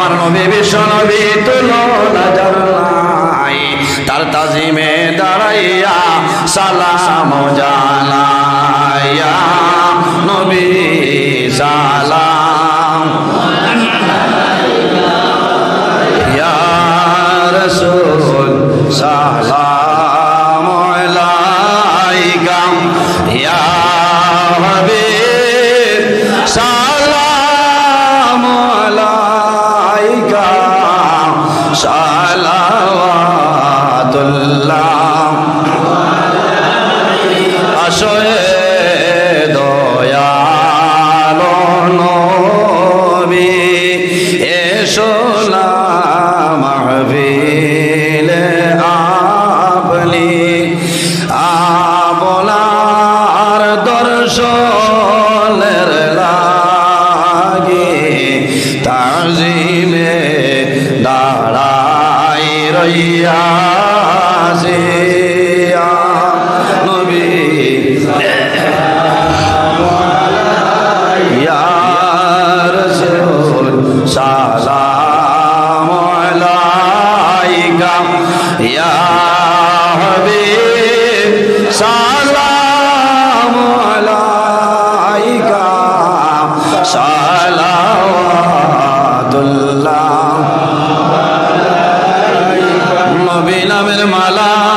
আমার নবী বিশ্ব নবী তুলনা জানাই। নাই তার তাজিমে দাঁড়াইয়া সালাম জানাইয়া নবী সালাম। ইয়া সালাম আসয়ে দয়ালো নবী এসো না মাহফিলে আপনি। আপনার দর্শনের লাগে তাজিমে দাঁড়াই রইয়া। আলাইকা। ইয়া হাবিব সালাম আলাইকা। সালাওয়াতুল্লাহ। নবী নামের মালা।